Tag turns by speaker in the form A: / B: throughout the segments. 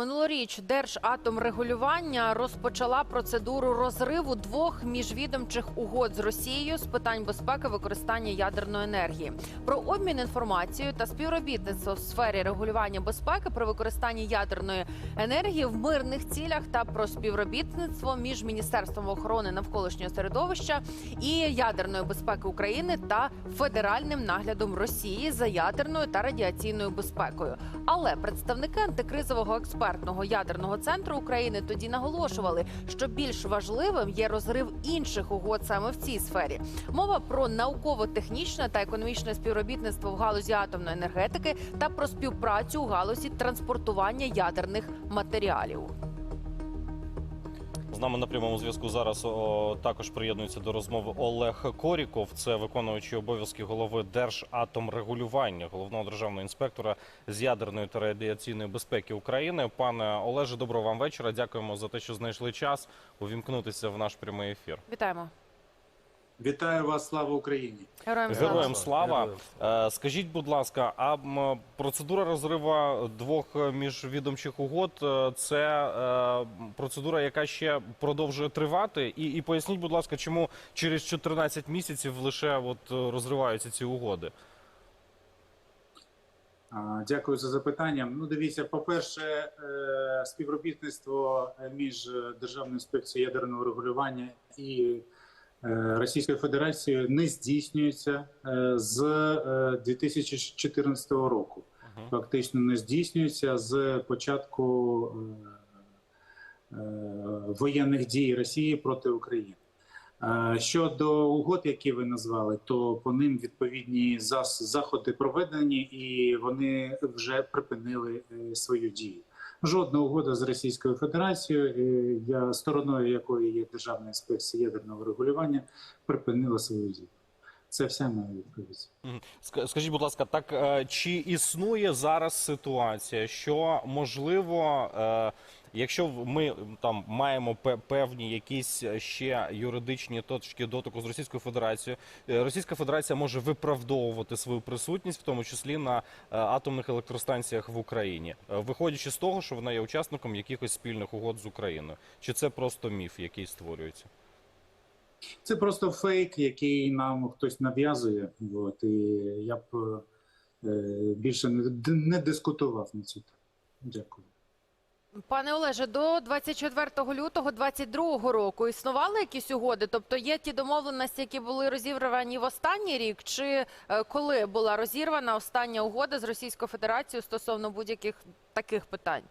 A: Chamando минулоріч Держатомрегулювання розпочала процедуру розриву двох міжвідомчих угод з Росією з питань безпеки використання ядерної енергії. Про обмін інформацією та співробітництво в сфері регулювання безпеки при використанні ядерної енергії в мирних цілях та про співробітництво між Міністерством охорони навколишнього середовища і ядерної безпеки України та федеральним наглядом Росії за ядерною та радіаційною безпекою. Але представники антикризового експертного ядерного центру України тоді наголошували, що більш важливим є розрив інших угод саме в цій сфері. Мова про науково-технічне та економічне співробітництво в галузі атомної енергетики та про співпрацю у галузі транспортування ядерних матеріалів.
B: Нами на прямому зв'язку зараз о, також приєднується до розмови Олег Коріков. Це виконуючий обов'язки голови Держатомрегулювання, головного державного інспектора з ядерної та радіаційної безпеки України. Пане Олеже, доброго вам вечора. Дякуємо за те, що знайшли час увімкнутися в наш прямий ефір.
A: Вітаємо
C: Вітаю вас, слава Україні!
A: героям слава.
B: Героям слава.
C: Героям
B: Е, Скажіть, будь ласка, а м, процедура розриву двох міжвідомчих угод е, це е, процедура, яка ще продовжує тривати? І, і поясніть, будь ласка, чому через 14 місяців лише от е, розриваються ці угоди?
C: А, Дякую за запитання. Ну, дивіться, по-перше, е, співробітництво між Державною інспекцією ядерного регулювання і Російською Федерацією не здійснюється е, з е, 2014 року. Фактично не здійснюється з початку е, е, воєнних дій Росії проти України. Е, Щодо угод, які ви назвали, то по ним відповідні заходи проведені і вони вже припинили е, свою дію. Жодна угода з Російською Федерацією, я стороною якої є Державна інспекція ядерного регулювання, припинила свою дію. Це вся моя відповідь.
B: Скажіть, будь ласка, так е, чи існує зараз ситуація, що можливо, е, якщо ми там маємо певні якісь ще юридичні точки дотику з Російською Федерацією, е, Російська Федерація може виправдовувати свою присутність, в тому числі на е, атомних електростанціях в Україні, е, виходячи з того, що вона є учасником якихось спільних угод з Україною, чи це просто міф, який створюється?
C: Це просто фейк, який нам хтось нав'язує. От, і я б е, більше не, не дискутував на цю тему. Дякую.
A: Пане Олеже, до 24 лютого 22 року існували якісь угоди? Тобто є ті домовленості, які були розірвані в останній рік, чи е, коли була розірвана остання угода з Російською Федерацією стосовно будь-яких таких питань?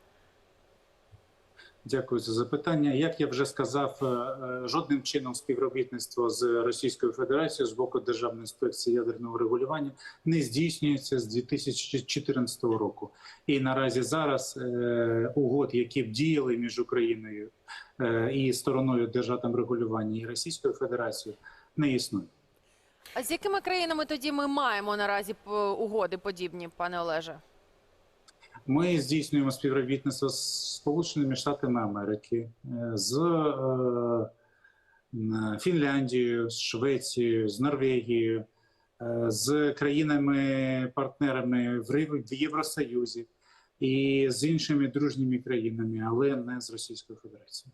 C: Дякую за запитання. Як я вже сказав, е, е, жодним чином співробітництво з Російською Федерацією з боку Державної інспекції ядерного регулювання не здійснюється з 2014 року. І наразі зараз е, угод, які б діяли між Україною і стороною державного регулювання і Російською Федерацією, не існує.
A: А з якими країнами тоді ми маємо наразі угоди подібні, пане Олеже?
C: Ми здійснюємо співробітництво з Сполученими Штатами Америки, е, з е, Фінляндією, з Швецією, з Норвегією, е, з країнами-партнерами в Євросоюзі і з іншими дружніми країнами, але не з Російською Федерацією.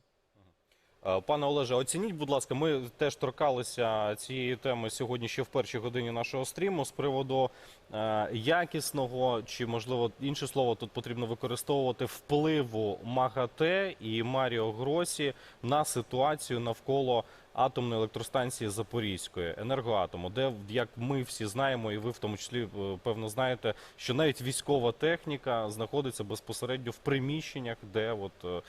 B: Е, Пане Олеже, оцініть, будь ласка, ми теж торкалися цієї теми сьогодні ще в першій годині нашого стріму з приводу е, якісного чи, можливо, інше слово тут потрібно використовувати впливу МАГАТЕ і Маріо Гросі на ситуацію навколо атомної електростанції Запорізької енергоатому, де як ми всі знаємо, і ви в тому числі е, певно знаєте, що навіть військова техніка знаходиться безпосередньо в приміщеннях, де от.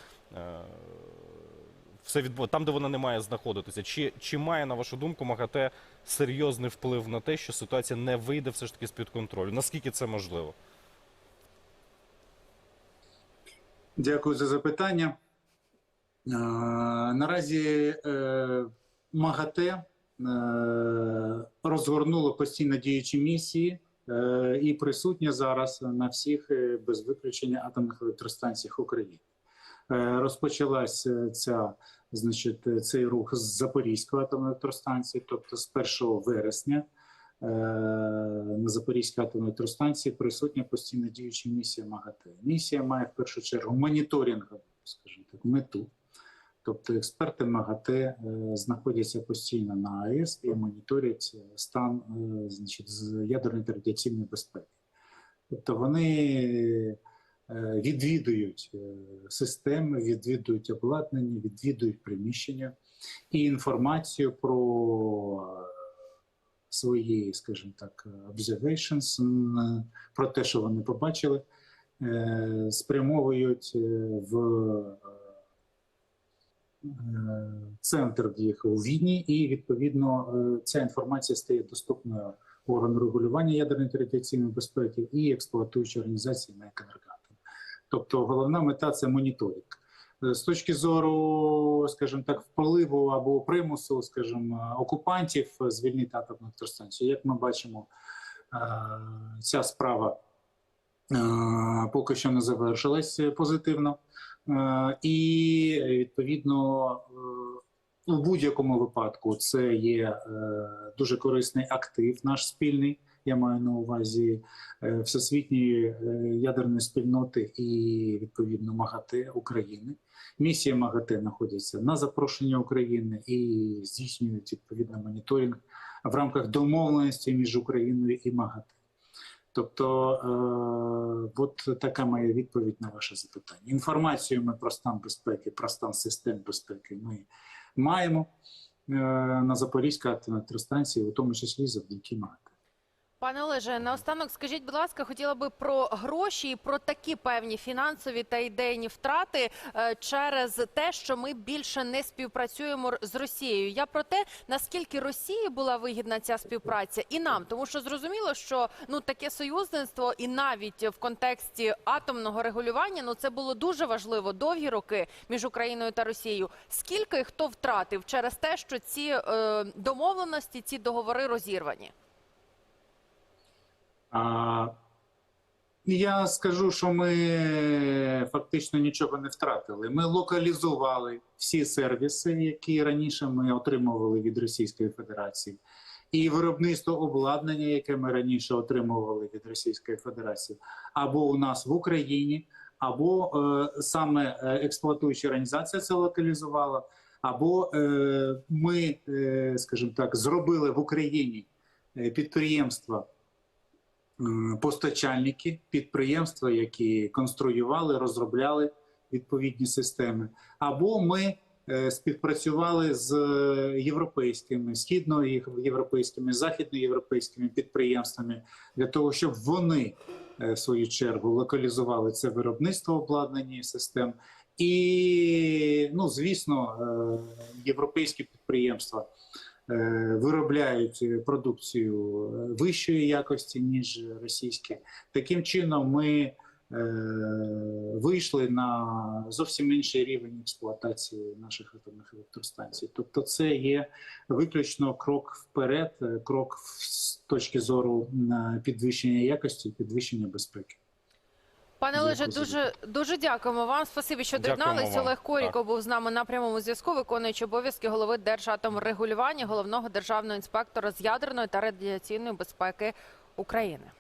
B: Все відбу... там, де вона не має знаходитися. Чи, чи має, на вашу думку, МАГАТЕ серйозний вплив на те, що ситуація не вийде все ж таки з-під контролю? Наскільки це можливо?
C: Дякую за запитання. Наразі е, МАГАТЕ е, розгорнуло постійно діючі місії е, і присутнє зараз на всіх без виключення атомних електростанціях України. Розпочалася ця, значить, цей рух з Запорізької атомної електростанції, тобто з 1 вересня е, на Запорізькій атомній електростанції присутня постійно діюча місія МАГАТЕ. Місія має в першу чергу моніторингову, скажімо так, мету. Тобто експерти МАГАТЕ е, знаходяться постійно на АЕС і моніторять стан е, значить, з ядерної та безпеки. Тобто вони е, відвідують е, системи, відвідують обладнання, відвідують приміщення і інформацію про е, свої, скажімо так, observations, про те, що вони побачили, е, спрямовують е, в е, центр їх у Відні, і відповідно е, ця інформація стає доступною органу регулювання ядерної та безпеки і експлуатуючої організації на «Енергоатом». Тобто головна мета це моніторинг. Е, З точки зору, скажімо так, впливу або примусу, скажімо, окупантів звільнити атомну електростанцію, як ми бачимо, е, ця справа е, поки що не завершилась позитивно. Е, І відповідно е, у будь-якому випадку це є е, дуже корисний актив, наш спільний. Я маю на увазі е, всесвітньої е, ядерної спільноти і відповідно МАГАТЕ України. Місія МАГАТЕ знаходиться на запрошення України і здійснюють відповідно моніторинг в рамках домовленості між Україною і МАГАТЕ. Тобто, е, от така моя відповідь на ваше запитання. Інформацію ми про стан безпеки, про стан систем безпеки ми маємо е, на Запорізькій атомній електростанції, у тому числі завдяки МАГАТЕ.
A: Пане Олеже, наостанок скажіть, будь ласка, хотіла би про гроші і про такі певні фінансові та ідейні втрати е, через те, що ми більше не співпрацюємо з Росією. Я про те, наскільки Росії була вигідна ця співпраця, і нам, тому що зрозуміло, що ну таке союзництво, і навіть в контексті атомного регулювання, ну це було дуже важливо довгі роки між Україною та Росією. Скільки хто втратив через те, що ці е, домовленості, ці договори розірвані?
C: А, я скажу, що ми фактично нічого не втратили. Ми локалізували всі сервіси, які раніше ми отримували від Російської Федерації, і виробництво обладнання, яке ми раніше отримували від Російської Федерації, або у нас в Україні, або е, саме е, експлуатуюча організація це локалізувала, або е, ми, е, скажімо так, зробили в Україні е, підприємства постачальники, підприємства, які конструювали, розробляли відповідні системи, або ми е, співпрацювали з європейськими, східноєвропейськими, західноєвропейськими підприємствами для того, щоб вони е, в свою чергу локалізували це виробництво обладнання систем. І, ну, звісно, е, європейські підприємства виробляють е, продукцію е, вищої якості, ніж російські. Таким чином, ми е, вийшли на зовсім інший рівень експлуатації наших атомних електростанцій. Тобто, це є виключно крок вперед, е, крок з точки зору е, підвищення якості, підвищення безпеки.
A: Пане Олеже, дуже дуже дякуємо вам. Спасибі, що
B: доєдналися.
A: Олег Коріко
B: Так.
A: був з нами на прямому зв'язку, виконуючи обов'язки голови Держатомрегулювання, головного державного інспектора з ядерної та радіаційної безпеки України.